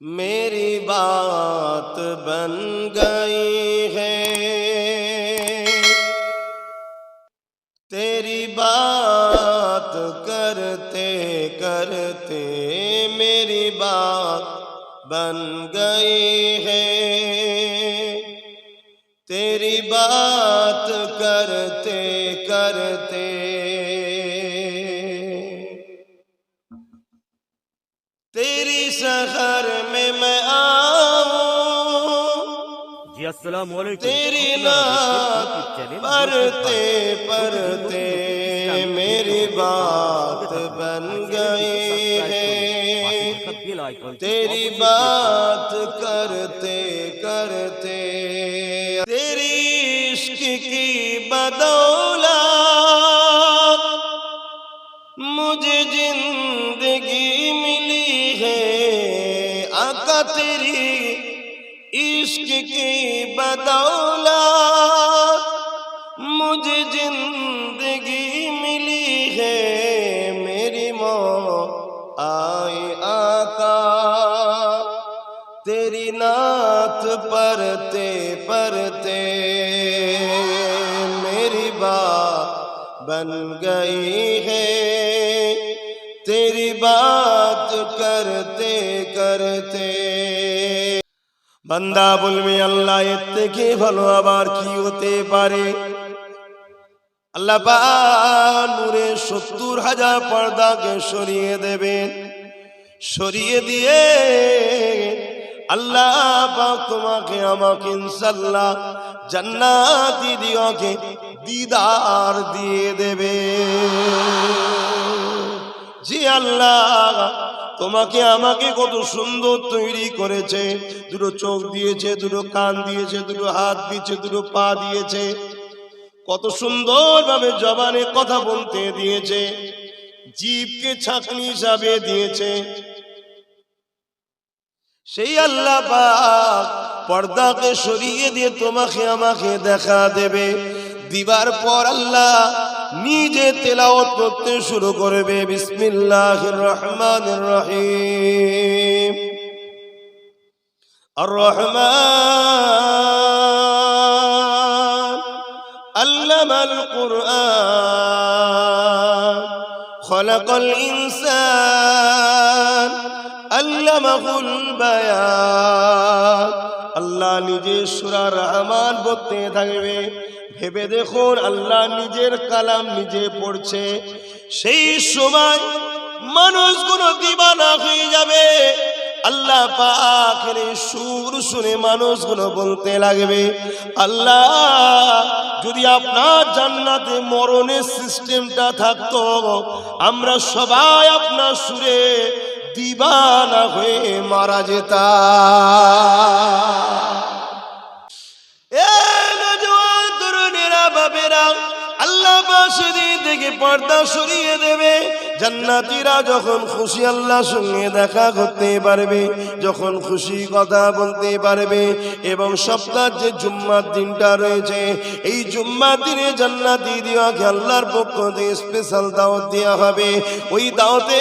میری بات بن گئی۔ السلام علیکم. تیری نام پرتے پرتے میری بات بن گئی ہے۔ تیری بات کرتے کرتے۔ تیری عشق کی بدو بدولا مجھ زندگی ملی ہے، میری ماں آئے آقا۔ تیری نعت پرتے پرتے میری بات بن گئی ہے۔ تیری بات کرتے کرتے বান্দা বলবে, আল্লাহ, এর থেকে ভালো আবার কি হতে পারে? আল্লাহ নূরে সত্তর হাজার পর্দাকে সরিয়ে দেবেন। সরিয়ে দিয়ে আল্লাহ তোমাকে, আমাকে ইনশাল্লাহ জান্নাতি দিওকে দিদার দিয়ে দেবে জি আল্লাহ তোমাকে আমাকে কত সুন্দর তৈরি করেছে। দুটো চোখ দিয়েছে, দুটো কান দিয়েছে, দুটো হাত দিয়েছে, দুটো পা দিয়েছে। কত সুন্দরভাবে জবানে কথা বলতে দিয়েছে। জীবকে ছাকনি হিসাবে দিয়েছে। সেই আল্লাহ পর্দাকে সরিয়ে দিয়ে তোমাকে আমাকে দেখা দেবে। দিবার পর আল্লাহ নিজে তেলাওয়াত করতে শুরু করবে। বিসমিল্লাহির রহমানির রহিম। আর রহমান আল্লামাল কুরআন। খলাকাল ইনসান আল্লামাহুল বায়ান। আল্লাহ নিজে সূরা রহমান বলতে থাকবে। ভেবে দেখুন, আল্লাহ নিজের কালাম নিজে পড়ছে। সেই সময় মানুষগুলো দিবানা হয়ে যাবে। আল্লাহ পাখের সুর শুনে মানুষগুলো বলতে লাগবে, আল্লাহ, যদি আপনার জান্নাতে মরণের সিস্টেমটা থাকতো, আমরা সবাই আপনার সুরে দিবানা হয়ে মারা যেতাম। তরুণেরা বাবেরা পর্দা সরিয়ে দেবে। জান্নাতীরা যখন খুশি আল্লাহ সঙ্গে দেখা করতে পারবে, যখন খুশি কথা বলতে পারবে, এবং সপ্তাহ যে জুম্মার দিনটা রয়েছে, এই জুম্মার দিনে জান্নাতি দিওয়াকে আল্লাহর পক্ষ থেকে স্পেশাল দাওয়াত দেওয়া হবে। ওই দাওয়াতে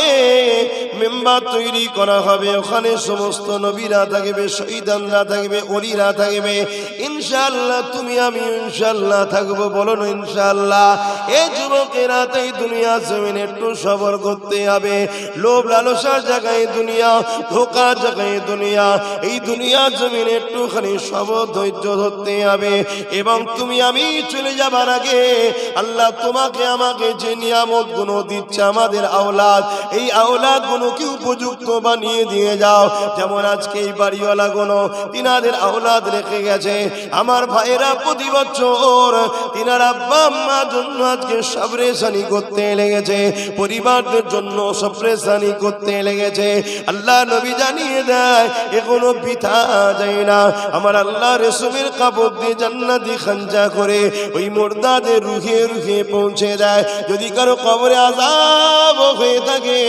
মেম্বার তৈরি করা হবে। ওখানে সমস্ত নবীরা থাকবে, শহীদানরা থাকবে, অলিরা থাকবে। ইনশাআল্লাহ, তুমি, আমি ইনশাআল্লাহ থাকব। বলো না ইনশাআল্লাহ। এই যুবকেরা তাই দুনিয়া জমিনে একটু সবর করতে হবে। লোভ লালসার জায়গায় দুনিয়া ধোকা জায়গায় দুনিয়া। এই দুনিয়া জমিনে একটুখানি সবর, ধৈর্য ধরতে হবে। এবং তুমি আমি চলে যাবার আগে আল্লাহ তোমাকে, আমাকে যে নিয়ামতগুলো দিচ্ছে আমাদের আওলাদ, এই আওলাদ গুলোকে উপযুক্ত বানিয়ে দিয়ে যাও। যেমন আজকে এই বাড়িওয়ালা গুলো তিনাদের আওলাদ রেখে গেছে। আমার ভাইয়েরা প্রতি বছর তিনার আব্বা আম্মার জন্য আজকে সবরেশানি করতে লেগেছে। পরিবারদের জন্য সবরেশানি করতে লেগেছে। আল্লাহ নবী জানিয়ে দেয়, এ কোনো পিঠা যায় না। আমার আল্লাহ রেশমের কাপড় দিয়ে জান্নাতি খাঞ্জা করে ওই মোর্দাদের রুখে রুখে পৌঁছে দেয়। যদি কারও কবরে আজাব হয়ে থাকে,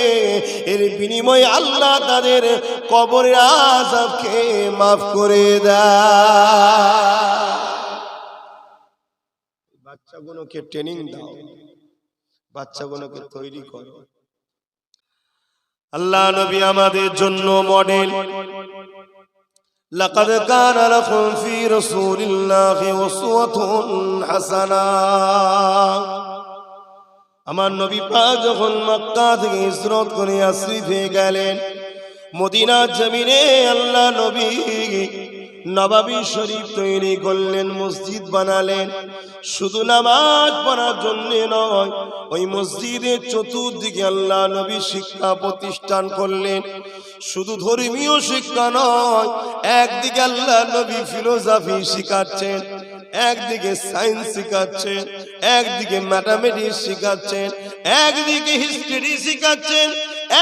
এর বিনিময়ে আল্লাহ তাদের কবরে আজাবকে মাফ করে দেয়। বাচ্চাগুলোকে ট্রেনিং দাও বাচ্চাগুলোকে তৈরি করো আল্লাহ নবী আমাদের জন্য মডেল لقد كان لكم في رسول الله أسوة حسنة আমার নবী পাক যখন মক্কা থেকে হিজরত করে আশ্রিফে গেলেন মদিনার জমিনে আল্লাহ নবী নবাবী শরীফ তৈরি করলেন, মসজিদ বানালেন। শুধু নামাজ পড়ার জন্য নয়, ওই মসজিদের চতুর্দিকে আল্লাহ নবী শিক্ষা প্রতিষ্ঠান করলেন। শুধু ধর্মীয় শিক্ষা নয়, একদিকে আল্লাহ নবী ফিলোসফি শিখাচ্ছেন, একদিকে সায়েন্স শিখাচ্ছেন, একদিকে ম্যাথামেটিক্স শিখাচ্ছেন, একদিকে হিস্ট্রি শিখাচ্ছেন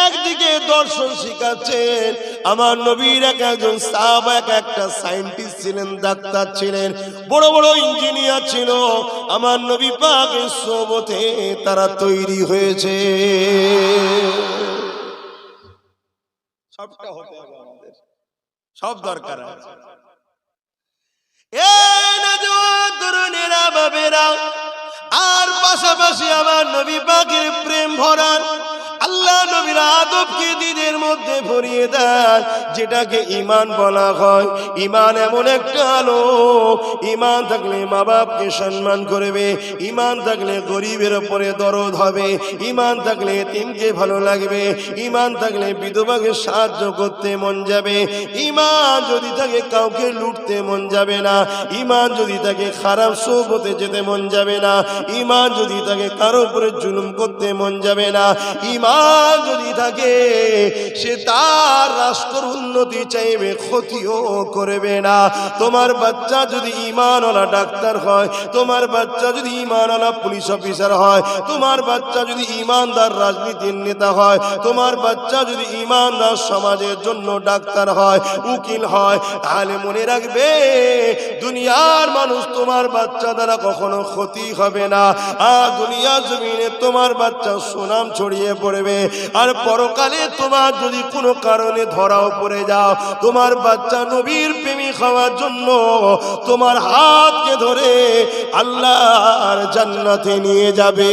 একদিকে দর্শন শিখাচ্ছেন। আমার নবীর এক একজন সাহাব, এক একটা সায়েন্টিস্ট ছিলেন, ডাক্তার ছিলেন, বড় বড় ইঞ্জিনিয়ার ছিল। আমার নবী পাকের সোবতে তারা তৈরি হয়েছে। সবটা হবে সব দরকার আছে। তরুণেরা বাবেরা আর পাশাপাশি আমার নবী পাকের প্রেম ভরান নবীর আদবকে দিনের মধ্যে ভরিয়ে দেন, যেটাকে ইমান বলা হয়। ইমান এমন একটা আলো ইমান থাকলে মা বাপকে সম্মান করবে ইমান থাকলে গরিবের ওপরে দরদ হবে ইমান থাকলে তিনকে ভালো লাগবে ইমান থাকলে বিধবাকে সাহায্য করতে মন যাবে ইমান যদি থাকে কাউকে লুটতে মন যাবে না ইমান যদি তাকে খারাপ সোবতে যেতে মন যাবে না ইমান যদি তাকে কারও উপরে জুলুম করতে মন যাবে না ইমান যদি থাকে, সে তার রাষ্ট্র উন্নতি চাইবে, ক্ষতিও করবে না। তোমার বাচ্চা যদি ইমানওয়ালা ডাক্তার হয়, তোমার বাচ্চা যদি ইমানওয়ালা পুলিশ অফিসার হয়, তোমার বাচ্চা যদি ইমানদার রাজনীতির নেতা হয়, তোমার বাচ্চা যদি ইমানদার সমাজের জন্য ডাক্তার হয়, উকিল হয়, তাহলে মনে রাখবে, দুনিয়ার মানুষ তোমার বাচ্চা দ্বারা কখনো ক্ষতি হবে না। আর দুনিয়া জমিনে তোমার বাচ্চা সুনাম ছড়িয়ে পড়বে। আর পরকালে তোমার যদি কোনো কারণে ধরাও পড়ে যাও, তোমার বাচ্চা নবীর প্রেমিক হওয়ার জন্য তোমার হাতকে ধরে আল্লাহর জান্নাতে নিয়ে যাবে।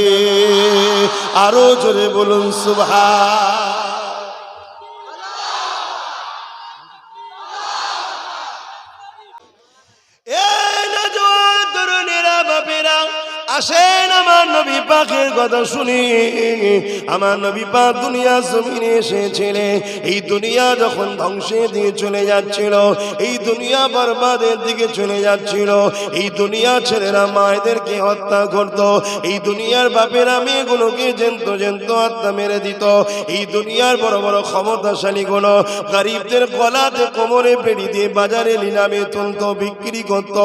আরও জোরে বলুন সুভা আসেন নবী পাকের কথা শুনি আমার নবী পাক দুনিয়া জমিনে এসেছিলেন। এই দুনিয়া যখন ধ্বংসের দিকে চলে যাচ্ছিল, এই দুনিয়া বরবাদের দিকে চলে যাচ্ছিল। এই দুনিয়া ছেলেরা মায়েদেরকে হত্যা করত। এই দুনিয়ার বাপেরা মেয়েগুলোকে জেন্ত জেন্ত হত্যা মেরে দিত। এই দুনিয়ার বড় বড় ক্ষমতাশালী গুলো গরিবদের গলাতে কোমরে পেড়ি দিয়ে বাজারে নিলামে তুলত, বিক্রি করত।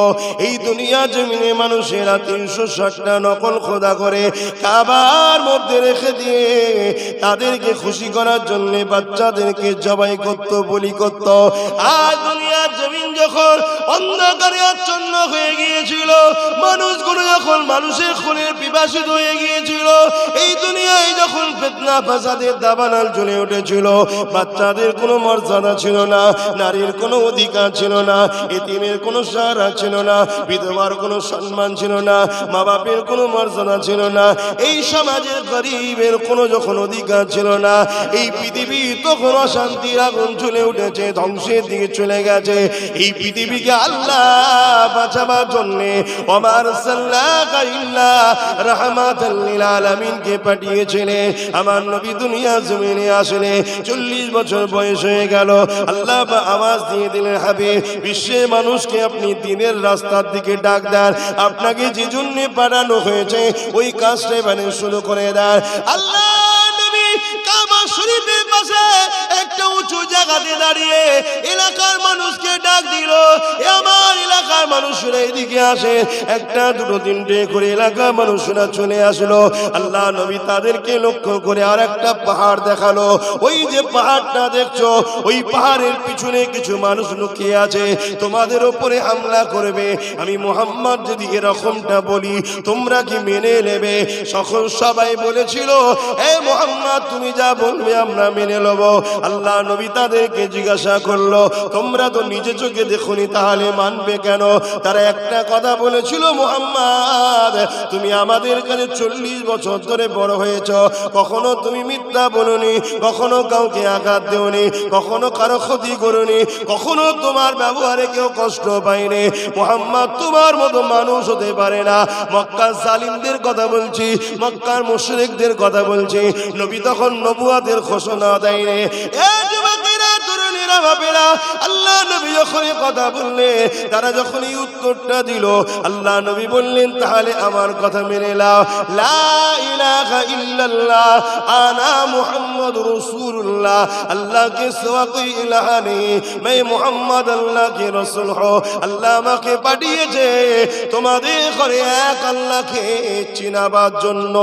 এই দুনিয়া জমিনে মানুষেরা তিনশো ষাটটা নকল খোদা করে কাবার মধ্যে রেখে দিয়ে তাদেরকে খুশি করার জন্য বাচ্চাদেরকে জবাই করত, বলি করত। আর দুনিয়ার জমিন যখন অন্ধকারে আচ্ছন্ন হয়ে গিয়েছিল, মানুষগুলো যখন মানুষের খুনের পিপাসিত হয়ে গিয়েছিল, এই দুনিয়ায় যখন ফেতনা ফাসাদের দাবানাল জ্বলে উঠেছিল, বাচ্চাদের কোনো মর্যাদা ছিল না, নারীর কোনো অধিকার ছিল না, এতিমের কোনো সাহারা ছিল না, বিধবার কোনো সম্মান ছিল না মা বাপের কোনো মর্যাদা ছিল না, এই সমাজের গরিবের কোনো যখন অধিকার ছিল না, এই পৃথিবী তখন অশান্তির আগুন চলে উঠেছে, ধ্বংসের দিকে চলে গেছে। এই পৃথিবীকে আল্লাহ বাঁচাবার জন্য আমার আলামিনকে পাঠিয়েছিলেন। আমার নবী দুনিয়া জমিনে আসলে চল্লিশ বছর বয়স হয়ে গেল। আল্লাহ আওয়াজ দিয়ে দিলেন হাবে বিশ্বের মানুষকে আপনি দিনের রাস্তার দিকে ডাক দেন। আপনাকে যে জন্যে পাঠানো হয়েছে ওই কাজটা এবারে শুরু করে দেয়। আল্লাহ! পাশে একটা উঁচু জায়গাতে দাঁড়িয়ে এলাকার মানুষকে ডাক দিল আমার এলাকার মানুষরা এদিকে আসে। একটা, দুটো, তিনটে করে এলাকার মানুষরা চলে আসলো। আল্লাহ নবী তাদেরকে লক্ষ্য করে আর একটা পাহাড় দেখাল। ওই যে পাহাড়টা দেখছ, ওই পাহাড়ের পিছনে কিছু মানুষ লুকিয়ে আছে। তোমাদের ওপরে হামলা করবে। আমি মোহাম্মদ যদি এরকমটা বলি, তোমরা কি মেনে নেবে? সকল সবাই বলেছিল, এ মোহাম্মদ, তুমি যা বলবে আমরা মেনে নেব। আল্লাহ নবী তাদেরকে জিজ্ঞাসা করল, তোমরা তো নিজে চোখে দেখুনি, তাহলে মানবে কেন? তারা একটা কথা বলেছিল, মোহাম্মদ, তুমি আমাদের কাছে চল্লিশ বছর ধরে বড় হয়েছ। কখনো তুমি মিথ্যা বলনি, কখনো কাউকে আঘাত দেওনি, কখনো কারও ক্ষতি করনি, কখনো তোমার ব্যবহারে কেউ কষ্ট পায়নি। মোহাম্মদ, তোমার মতো মানুষ হতে পারে না। মক্কার জালিমদের কথা বলছি, মক্কার মুশরিকদের কথা বলছি। নবী তখন নবুয়াদের আমাদের ঘোষণা দেয় রে। আল্লাহ নবী কথা তারা যখনই উত্তরটা আল্লাহ নবী বললেন, তাহলে আমার কথা লা আনা আল্লাহ কে আল্লাহ কে হো আল্লাহ আমাকে পাঠিয়েছে, তোমাদের করে এক আল্লাহকে চিনাবার জন্য।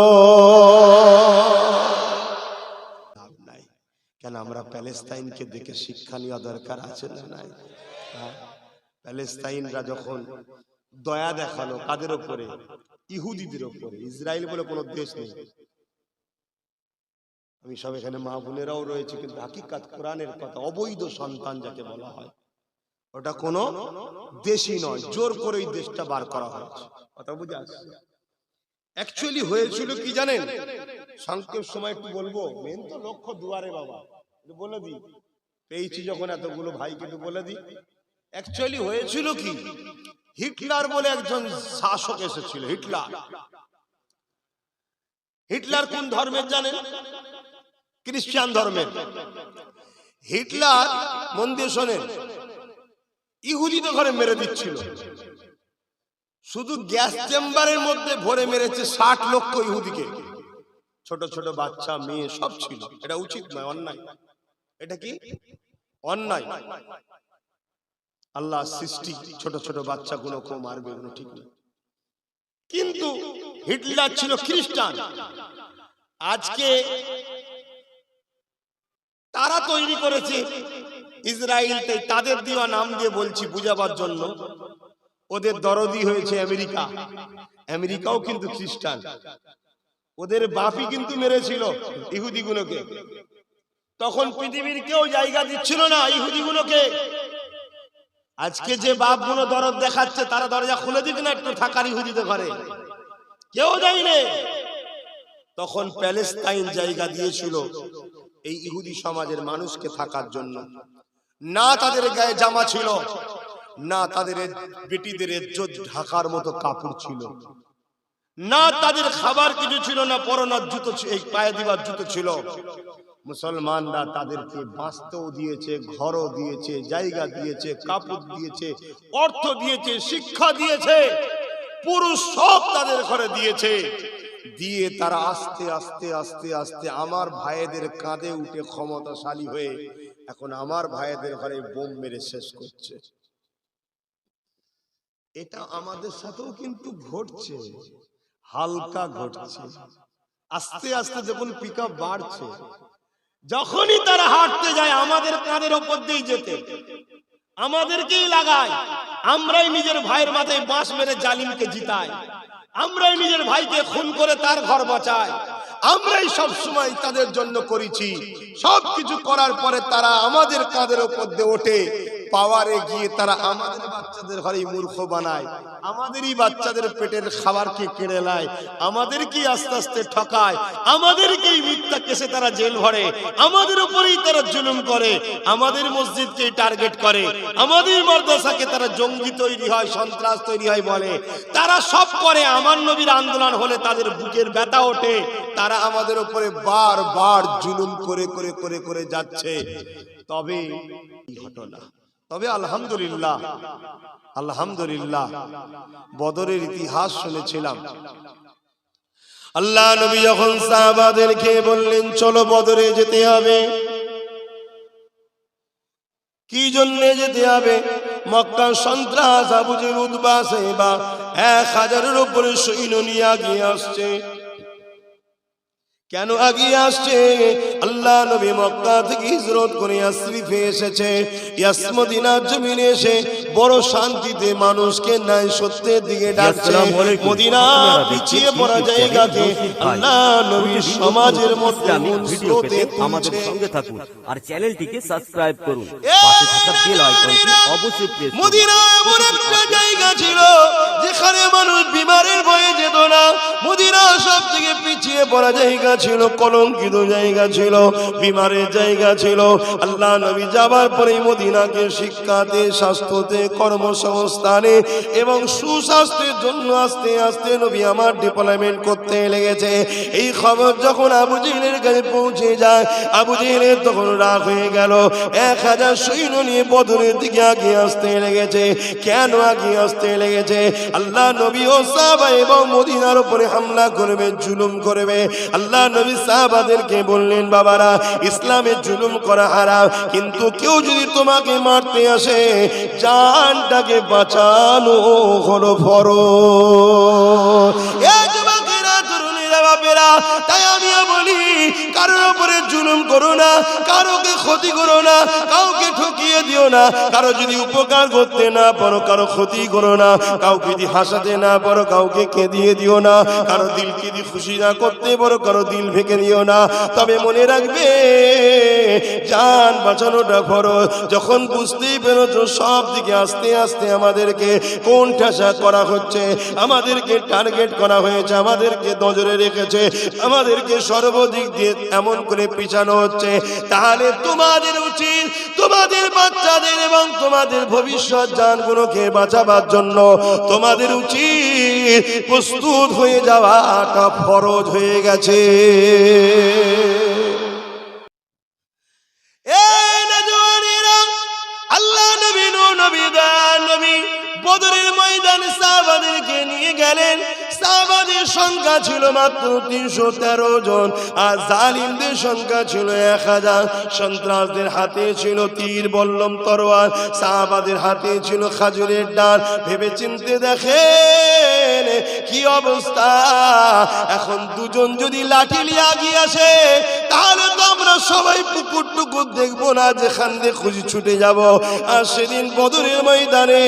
কেন আমরা প্যালেস্তাইনকে দেখে শিক্ষা নেওয়া দরকার আছে না নাই? হ্যাঁ? প্যালেস্তাইনরা যখন দয়া দেখাল কাদের ওপরে ইহুদিদের ওপরে ইসরায়েল বলে কোনো দেশ নেই। আমি সব এখানে মা বোনেরাও রয়েছে, কিন্তু হাকিকাত কোরআনের কথা, অবৈধ সন্তান যাকে বলা হয়, ওটা কোনো দেশই নয়। জোর করে ওই দেশটা বার করা হয়েছে। কথা বুঝে আসছে? অ্যাকচুয়ালি হয়েছিল কি জানেন? সংক্ষেপ সময় একটু বলব। মেন তো লক্ষ্য দুয়ারে বাবা। বলে দিই। পেয়েছি যখন এতগুলো ভাইকে একটু বলে দিই। অ্যাকচুয়ালি হয়েছিল কি? হিটলার বলে একজন শাসক এসেছিল, হিটলার। হিটলার কোন ধর্মের জানেন? খ্রিস্টান ধর্মের। হিটলার, মন দিয়ে শোনেন ইহুদিদের ঘরে মেরে দিচ্ছিল। শুধু গ্যাস চেম্বারের মধ্যে ভরে মেরেছে ষাট লক্ষ ইহুদিকে। ছোট ছোট বাচ্চা, মেয়ে, সব ছিল। এটা উচিত নয়, অন্যায়। এটা কি? অন্যায়। আল্লাহ সৃষ্টি ছোট ছোট বাচ্চাগুলো কেউ মারবে এগুলো ঠিক না কিন্তু হিটলার ছিল খ্রিস্টান। আজকে তারা তৈরি করেছে ইসরায়েলতে তাদের দেওয়া নাম দিয়ে বলছি বুঝাবার জন্য ওদের দরদি হয়েছে আমেরিকা। আমেরিকাও কিন্তু খ্রিস্টান। ওদের বাপি কিন্তু মেরেছিল ইহুদিগুলোকে। তখন পৃথিবীর কেউ জায়গা দিচ্ছিল না ইহুদিগুলোকে। আজকে যে বাপগুলো দরদ দেখাচ্ছে, তারা দরজা খুলে দিক না একটু থাকার ইহুদিদের ঘরে। কেউ যায়নি তখন প্যালেস্তাইন জায়গা দিয়েছিল এই ইহুদি সমাজের মানুষকে থাকার জন্য। না তাদের গায়ে জামা ছিল, না তাদের বেটিদের ঢাকার মতো কাপড় ছিল। না তাদের খাবার কিছু ছিল না, পরনার জুতো এই পায়ে দিবার জুতো ছিল। মুসলমানরা তাদেরকে বাঁচতেও দিয়েছে, ঘরও দিয়েছে, জায়গা দিয়েছে, কাপড় দিয়েছে, অর্থ দিয়েছে, শিক্ষা দিয়েছে। পুরুষ সব তাদের ঘরে দিয়েছে। দিয়ে তারা আস্তে আস্তে আস্তে আস্তে আমার ভাইদের কাঁধে উঠে ক্ষমতাশালী হয়ে এখন আমার ভাইদের ঘরে বোম মেরে শেষ করছে। এটা আমাদের সাথেও কিন্তু ঘটছে। হালকা ঘটছে। আস্তে আস্তে যখন পিক বাড়ছে যখনই তারা হাঁটতে যায়, আমাদের কাঁধের ওপর দিয়ে যেতে। আমাদেরকেই লাগায়। আমরাই নিজের ভাইয়ের মাথায় বাঁশ মেরে জালিমকে জিতাই। আমরাই নিজের ভাইকে খুন করে তার ঘর বাঁচাই। আমরাই সব সময় তাদের জন্য করেছি। সবকিছু করার পরে তারা আমাদের কাঁধের ওপর দিয়ে ওঠে। পাওয়ারে গিয়ে তারা আমাদের বাচ্চাদের ঘরেই মূর্খ বানায়। আমাদেরই বাচ্চাদের পেটের খাবারকে কেড়ে নেয়। আমাদেরকেই আস্তে আস্তে ঠকায়। আমাদেরকেই মিথ্যা কেসে তারা জেল ভরে। আমাদের উপরেই তারা জুলুম করে। আমাদের মসজিদকে টার্গেট করে। আমাদের মাদ্রাসাকে তারা জঙ্গি তৈরি হয়, সন্ত্রাস তৈরি হয় বলে। তারা সব করে আমার নবীর আন্দোলন হলে তাদের বুকের ব্যথা ওঠে। তারা আমাদের উপরে বার বার জুলুম করে করে করে করে যাচ্ছে। তবে ঘটনা তবে আলহামদুলিল্লাহ আলহামদুলিল্লাহ। বদরের ইতিহাস শুনেছিলাম। আল্লাহ নবী যখন সাহাবাদেরকে বললেন চলো বদরে যেতে হবে। কি জন্য যেতে হবে? মক্কা সন্ত্রাস আবুজের উদ্বাস বা এক হাজারের উপরে সৈন্য নিয়ে আগিয়ে আসছে। কেন আগিয়ে আসছে? আল্লাহ নবী মক্কা থেকে হিজরত করে ইয়াসরিফে এসেছে। ইয়াসমদিনার জমিনে এসে বড় শান্তিতে মানুষকে ন্যায় সত্যের দিকে ডাকছে। মদিনা পিছিয়ে পড়া ভাই। আল্লাহ নবীর সমাজের মধ্যে ইসলামিক মূল ভিডিও পেতে আমাদের সঙ্গে থাকুন আর চ্যানেলটিকে সাবস্ক্রাইব করুন। পাশে থাকা বেল আইকনটি অবশ্যই প্রেস করুন। মদিনা এমন একটা জায়গা ছিল যেখানে মানুষ বিমারের ভয়ে পড়া জায়গা ছিল, কলঙ্কিত জায়গা ছিল, বিমারের জায়গা ছিল। আল্লাহ নবী যাবার পরে মদিনাকে শিক্ষাতে, স্বাস্থ্যতে, কর্মসংস্থানে এবং সুস্বাস্থ্যের জন্য আস্তে আস্তে নবী আমার ডিপ্লয়মেন্ট করতে লেগেছে। এই খবর যখন আবু কাছে পৌঁছে যায়, আবু তখন রাগ হয়ে গেল। এক হাজার সৈন্য নিয়ে বদরের দিকে আগিয়ে আসতে লেগেছে। কেন আগিয়ে আসতে লেগেছে? আল্লাহ নবী ও সাহাবা এবং মদিনার উপরে হামলা করবে, জুলুম করবে। আল্লাহ নবী সাহাবাদেরকে বললেন, বাবারা ইসলামের জুলুম করা হারাম। কিন্তু কেউ যদি তোমাকে মারতে আসে, জানটাকে বাঁচানো হলো ফরজ। বাপেরা, তাই বলি, কারোর উপরে জুলুম করো না, কারোকে ক্ষতি করো না, কাউকে ঠকিয়ে দিও না, কারও যদি উপকার করতে না পারো, কারও ক্ষতি করো না, কাউকে যদি হাসাতে না পারো, কাউকে কেঁদিয়ে দিও না, কারও দিলকে যদি খুশি না করতে পারো, কারও দিল ভেঙে দিও না। তবে মনে রাখবে জান বাঁচানোটা ফরজ। যখন বুঝতেই পেরেছ, সব দিকে আস্তে আস্তে আমাদেরকে কোন ঠাসা করা হচ্ছে, আমাদেরকে টার্গেট করা হয়েছে, আমাদেরকে নজরে রেখেছে আমাদেরকে সর্বদিক দিয়ে এমন করে পিছানো হচ্ছে। তাহলে তোমাদের উচিত তোমাদের বাচ্চাদের এবং তোমাদের ভবিষ্যৎ জানগুলোকে বাঁচাবার জন্য তোমাদের উচিত প্রস্তুত হয়ে যাওয়াটা ফরজ হয়ে গেছে। নবী বদরের ময়দানে সাহাবাদেরকে নিয়ে গেলেন। সাহাবাদের সংখ্যা ছিল মাত্র তিনশো তেরো জন, আর জালিমদের সংখ্যা ছিল এক হাজার। সন্ত্রাসদের হাতে ছিল তীর, বল্লম তরোয়ার সাহাবাদের হাতে ছিল খাজুরের ডাল। ভেবে চিনতে দেখেন কি অবস্থা? এখন দুজন যদি লাঠি নিয়ে আগিয়ে আসে, তাহলে তো আমরা সবাই পুকুর টুকুর দেখব না, যেখান দিয়ে খুঁজি ছুটে যাব। আর সেদিন বদরের ময়দানে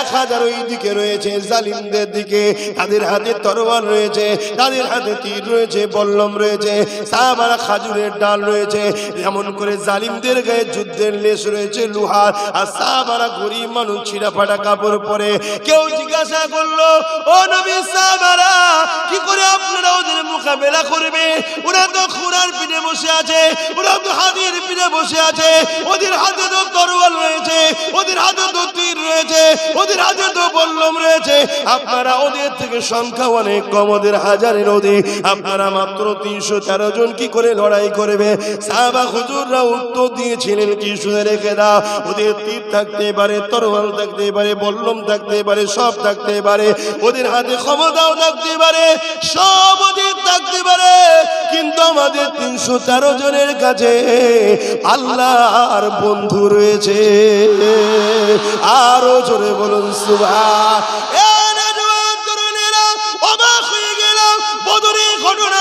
এক হাজার ওই দিকে রয়েছে জালিমদের দিকে। তাদের হাতে তরোয়াল রয়েছে, তাদের হাতে তীর রয়েছে, বল্লম রয়েছে সাহাবারা খাজুরের ডাল রয়েছে। এমন করে জালিমদের গায়ে যুদ্ধের লেশ রয়েছে লোহার আর সাহাবারা গরিব মানুষ ছিঁড়া ফাটা কাপড় পরে। কেউ জিজ্ঞাসা করল, ও আপনারা ওদের থেকে সংখ্যা অনেক কম, ওদের হাজারের অধিক। আপনারা মাত্র তিনশো তেরো জন কি করে লড়াই করবে? সাহাবা হুজুররা উত্তর দিয়েছিলেন, কি শুনে রেখে দাও? ওদের তীর থাকতে পারে, তরোয়াল থাকতে পারে, বল্লম থাকতে পারে, সব থাকতে পারে। ওদের হাতে ক্ষমতাও থাকতে পারে, সব অধিক থাকতে পারে, কিন্তু আমাদের তিনশো তেরো জনের কাছে আল্লাহর বন্ধু রয়েছে। আরও জোরে বলুন সুভা ঘটনা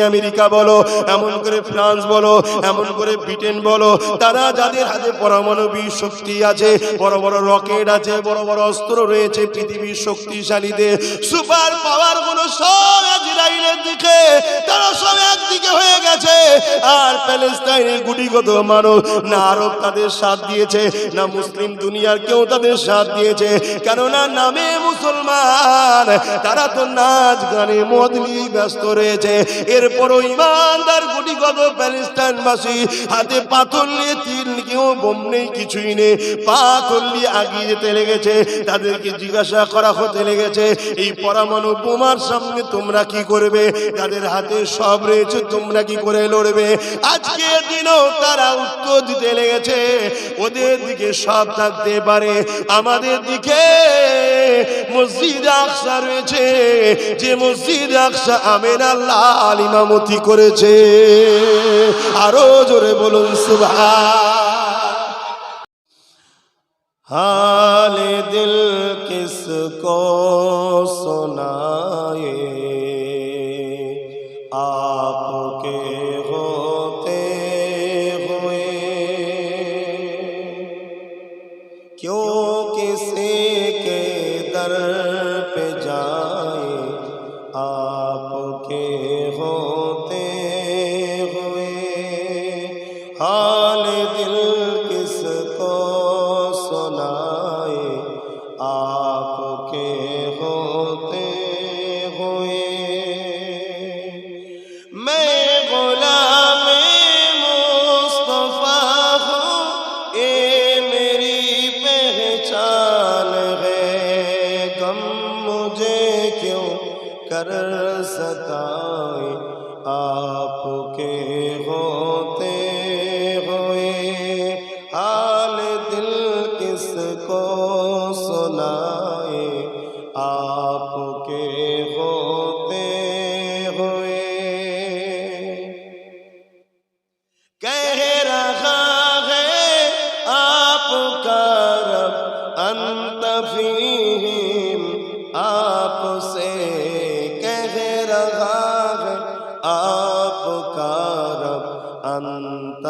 আমেরিকা বলো, এমন করে ফ্রান্স বলো, এমন করে ব্রিটেন বলো, তারা যাদের হাতে পরমাণবিক শক্তি আছে, বড় বড় রকেট আছে, বড় বড় অস্ত্র রয়েছে, পৃথিবীর শক্তিশালীদের সুপার পাওয়ারগুলো সব দিকে তারা সব একদিকে হয়ে গেছে। আর প্যালেস্তাইনের গুটিগত মানুষ না আরব তাদের সাথ দিয়েছে, না মুসলিম দুনিয়ার কেউ তাদের সাথ দিয়েছে। কেননা নামে মুসলমান, তারা তো নাচ গানে মদ নিয়ে ব্যস্ত রয়েছে। এরপরও ইমানদার গুটিগত প্যালেস্তাইনবাসী হাতে পাথর নিয়ে তীর কেউ বোম নেই, কিছুই নেই। পাথর নিয়ে আগিয়ে যেতে লেগেছে, তাদেরকে জিজ্ঞাসা করা হতে লেগেছে, এই পরমাণু বোমার সামনে তোমরা কি করবে? কাদের হাতে সব রয়েছে, তোমরা কি করে লড়বে? আজকে দিনও তারা উত্তর দিতে লেগেছে। ওদের দিকে সব থাকতে পারে। আমাদের দিকে মসজিদ আকসা রয়েছে। যে মসজিদ আকসা আমের আল্লাহ ইমামতি করেছে। আরও জোরে বলুন সুভা হালে দিল কিসকো সোনায়ে।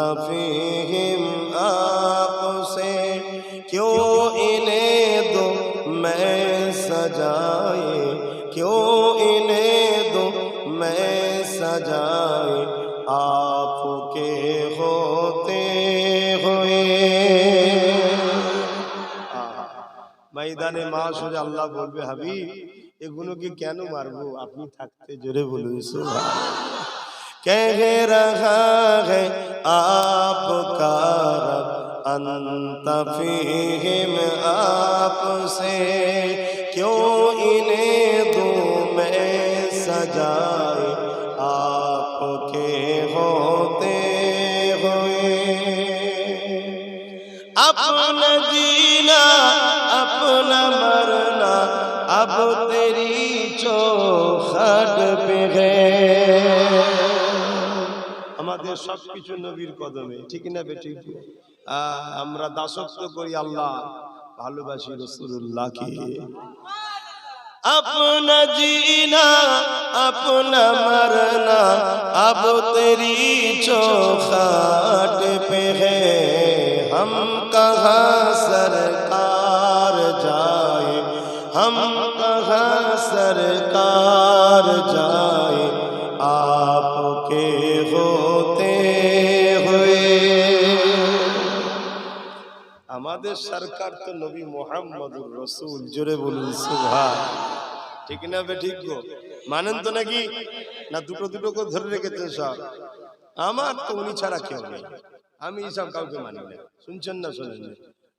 अंत फीहिम आपसे क्यों इन्हें दो मैं सजाए क्यों इन्हें दो मैं सजाए आपके होते हुए ময়দানে মা সোজা আল্লাহ বলবে হাবি এগুলোকে কেন মারবো আপনি থাকতে জোরে বলুন সুবহানাল্লাহ। کہہ رہا ہے آپ کا رب، انت فیہم آپ سے۔ کیوں انہیں دوں میں سجائے؟ آپ کے ہوتے ہوئے۔ اپنا جینا، اپنا مرنا، اب تیری আমাদের সবকিছু নবীর কদমে ঠিক না বেঠিক আহ, আমরা দাসত্ব করি আল্লাহ ভালোবাসি রসুল্লাহকে अपना जीना अपना मरना अब तेरी चौखाट पे है हम कहाँ सरकार जाए हम कहाँ सरकार जाए आपके আমাদের সরকার তো নবী মোহাম্মদুর রসুল জোরে বলুন সুভাষ ঠিক না বে ঠিক গো? মানেন তো নাকি? না দুটো দুটো করে ধরে রেখেছেন সব। আমার তো উনি ছাড়া কেউ নেই। আমি এইসব কাউকে মানি না। শুনছেন না শোনেন না।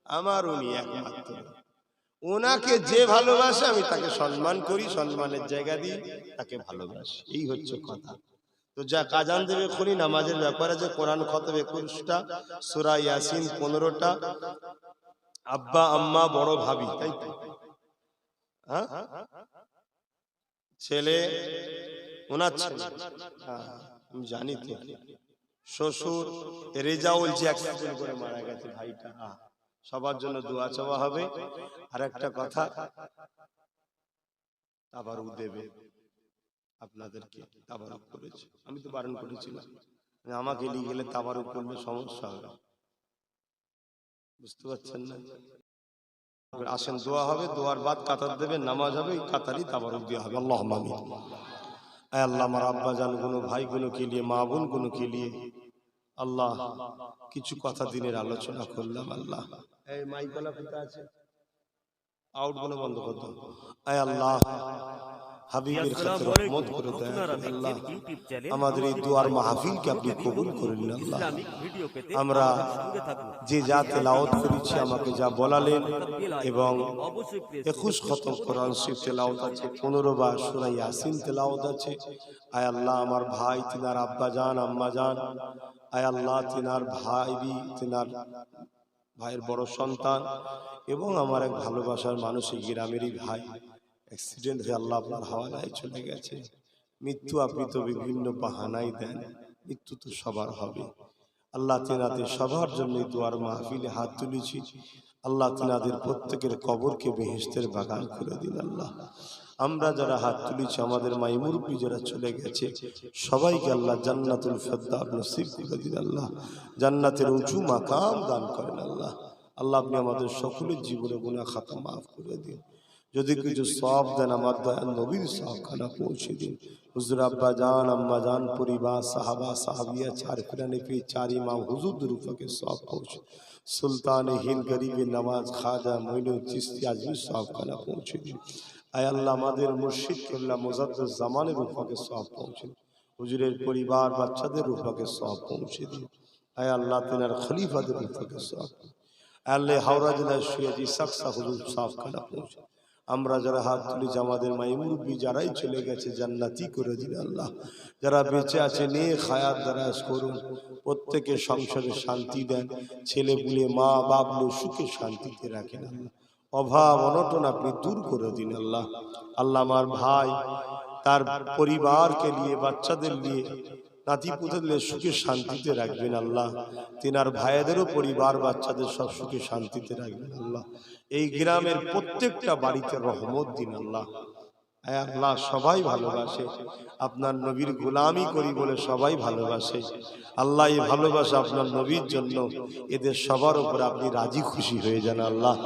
আমার উনি একমাত্র। ওনাকে যে ভালোবাসে আমি তাকে সম্মান করি সম্মানের জায়গা দিই তাকে ভালোবাসি। এই হচ্ছে কথা। তো যা কাজান দেবে খুনি, নামাজের ব্যাপার আছে কোরআন খতব একুশটা, সুরা ইয়াসিন পনেরোটা। আব্বা, আম্মা, বড় ভাবি, তাই তো? হ্যাঁ? ছেলে জানি তো। শ্বশুর, রেজাউল যে অ্যাক্সিডেন্ট করে মারা গেছে ভাইটা সবার জন্য দোয়া চাওয়া হবে। আর একটা কথা তাবারুক দেবে। আপনাদেরকে তাবারুক করেছে। আমি তো বারণ করেছিলাম। আমাকে নিয়ে গেলে তাবারুক করলে সমস্যা হবে। বুঝতে পারছেন না? আসেন দোয়া হবে দোয়ার বাদ কাতার দেবে নামাজ হবে কাতারই তাবারুক দেওয়া হবে। আল্লাহ আল্লাহ আমার আব্বা জানগুলো ভাই গুলো কে লিয়ে মা বোনগুলো কে লিয়ে আল্লাহ কিছু কথা দিনের আলোচনা করলাম আল্লাহ। এই মাইকলা আছে। আউটগুলো বন্ধ করে দাও আয় আল্লাহ হাবিবের খাতির রহমত করে দেন আল্লাহ দেখছেন ইউটিউব চ্যানেল আমাদের এই দুয়ার মাহফিলকে আপনি কবুল করে নিন আল্লাহ ইসলামিক ভিডিও পেতে আমরা যে যা তেলাওয়াত করেছি আমাকে যা বলালেন এবং একুশ খতম কোরআন শিব তেলাওয়াত আছে পনেরো বার সুরা ইয়াসিন তেলাওয়াত আছে। আয় আল্লাহ আমার ভাই তিনার আব্বা জান আম্মা জান আয় আল্লাহ তিনার ভাই তিনার ভাইয়ের বড় সন্তান এবং আমার এক ভালোবাসার মানুষ এই গ্রামেরই ভাই। অ্যাক্সিডেন্ট হয়ে আল্লাহ আপনার হাওয়ালায় চলে গেছে। মৃত্যু আপনি তো বিভিন্ন বাহানাই দেন, মৃত্যু তো সবার হবে। আল্লাহ তেনাতে সবার জন্য দুয়ার মাহফিলে হাত তুলেছি। আল্লাহ তিনাদের প্রত্যেকের কবরকে বেহেস্তের বাগান করে দিন আল্লাহ। আমরা যারা হাত তুলেছি, আমাদের মাই মুরব্বী যারা চলে গেছে, সবাইকে আল্লাহ জান্নাতুল ফেদ্দার নসিব করে দিন আল্লাহ। জান্নাতের উঁচু মাকাম দান করেন আল্লাহ। আল্লাহ আপনি আমাদের সকলের জীবনে গুণা খাতা মাফ করে দিন। যদি কিছু সব দেন আমার দয়াল নবীর সবখানা পৌঁছে দিন হুজুর আব্বা জান আম্মা জান পরিবার সাহাবা সাহাবিয়া চার ফিরানে পে চার ইমাম হুজুর রূপকে সব পৌঁছে সুলতান হিন্দ গরিব নওয়াজ খাজা মইনুল চিস্তি আজমির সবখানা পৌঁছে দিন আয় আল্লাহ আমাদের মুর্শিদ কেল্লা মুজাদ্দ জামানের রূপকে সব পৌঁছে দিন হুজুরের পরিবার বাচ্চাদের রূপকে সব পৌঁছে দিন আয় আল্লাহ তেনার খলিফাদের রূপকে সব আল্লাহ হাওড়া জেলায় শুয়েছি সাকসা হুজুর সবখানা পৌঁছে আমরা যারা হাত তুলেছি, আমাদের মাই মুরব্বী যারাই চলে গেছে জান্নাতি করে দিন আল্লাহ। যারা বেঁচে আছে নিয়ে খায়াত দারাজ করুন। প্রত্যেকের সংসারে শান্তি দেন। ছেলে পুলে মা বাবলু সুখে শান্তিতে রাখেন অভাব, অনটন আপনি দূর করে দিন আল্লাহ। আল্লাহ আমার ভাই, তার পরিবারকে নিয়ে, বাচ্চাদের নিয়ে নাতি পুতলে সুখে শান্তিতে রাখবেন আল্লাহ। তিনার ভাইয়েদেরও পরিবার, বাচ্চাদের সব সুখে শান্তিতে রাখবেন আল্লাহ। এই গ্রামের প্রত্যেকটা বাড়িতে রহমত দিন আল্লাহ। আল্লাহ সবাই ভালোবাসে। আপনার নবীর গোলামি করি বলে সবাই ভালোবাসে। আল্লাহ এই ভালোবাসা আপনার নবীর জন্য। এদের সবার উপর আপনি রাজি খুশি হয়ে যান আল্লাহ।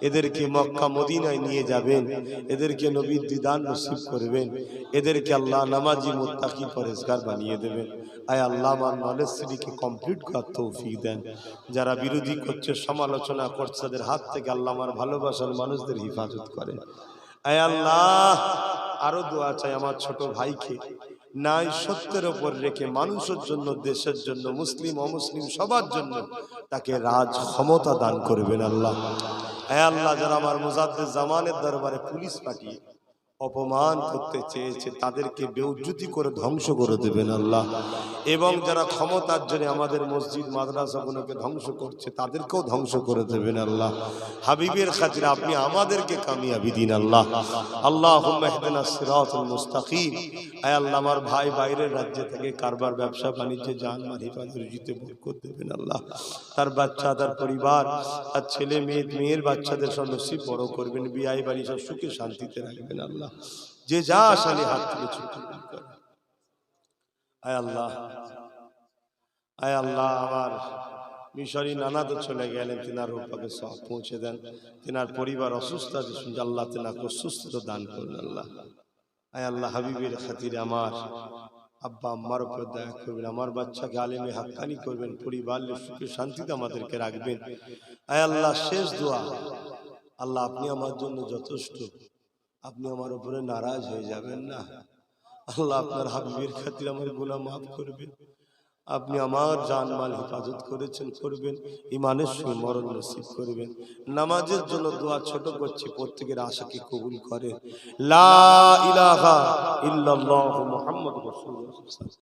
এদেরকে মক্কা, মদিনায় নিয়ে যাবেন। এদেরকে নবীর দিদান নসিব করবেন। এদেরকে আল্লাহ নামাজি মুত্তাকি পরেজগার বানিয়ে দেবেন। আয় আল্লাহ, আমার নলেজ সিটিকে কমপ্লিট করার তৌফিক দেন। যারা বিরোধী করছে, সমালোচনা করছে, তাদের হাত থেকে আল্লাহ আমার ভালোবাসার মানুষদের হিফাজত করেন আল্লাহ, আরও দোয়া চাই আমার ছোট ভাইকে। নাই সত্যের ওপর রেখে মানুষের জন্য, দেশের জন্য, মুসলিম, অমুসলিম, সবার জন্য তাকে রাজ ক্ষমতা দান করবেন আল্লাহ। হ্যাঁ আল্লাহ, যারা আমার মুজাদ্দের জামানের দরবারে পুলিশ পাঠিয়ে অপমান করতে চেয়েছে, তাদেরকে বেউজ্জুতি করে ধ্বংস করে দেবেন আল্লাহ। এবং যারা ক্ষমতার জন্য আমাদের মসজিদ মাদ্রাসাগুলোকে ধ্বংস করছে, তাদেরকেও ধ্বংস করে দেবেন আল্লাহ। হাবিবের খাতিরে আপনি আমাদেরকে কামিয়াবি দিন আল্লাহ। আল্লাহ সিরাতুল মুস্তাকিম। আয় আল্লাহ, আমার ভাই বাইরের রাজ্যে থেকে কারবার, ব্যবসা, বাণিজ্যে যান, মাল, হিফাজত বরকত দেবেন আল্লাহ। তার বাচ্চা, তার পরিবার, তার ছেলে, মেয়ে, মেয়ের বাচ্চাদের নসিব বড় করবেন। বিয়াই বাড়ি সব সুখে শান্তিতে রাখবেন আল্লাহ। যে যা আসালে হাত থেকে ছুটি আয় আল্লাহ। আয় আল্লাহ, আমার মিশরি নানা তো চলে গেলেন, তিনার রূপাকে সব পৌঁছে দেন। তিনার পরিবার অসুস্থ আছে, শুনছে আল্লাহ তিনাকে সুস্থতা দান করুন আল্লাহ। আয় আল্লাহ, হাবিবের খাতিরে আমার আব্বা আম্মার উপর দয়া করবেন, আমার বাচ্চাকে আলেমে হাক্কানি করবেন পরিবার সুখে শান্তিতে আমাদেরকে রাখবেন। আয় আল্লাহ, শেষ দোয়া। আল্লাহ, আপনি আমার জন্য যথেষ্ট। আপনি আমার উপরে নারাজ হয়ে যাবেন না। আল্লাহ আপনার হাবিবের খাতির আমার গুণা মাফ করবেন। আপনি আমার জানমাল হেফাজত করেছেন, করবেন। ইমানের সঙ্গে মরণ নসিব করবেন। নামাজের জন্য দোয়া ছোট করছি, প্রত্যেকের আশাকে কবুল করে। লা ইলাহা ইল্লাল্লাহু মুহাম্মাদুর রাসূলুল্লাহ।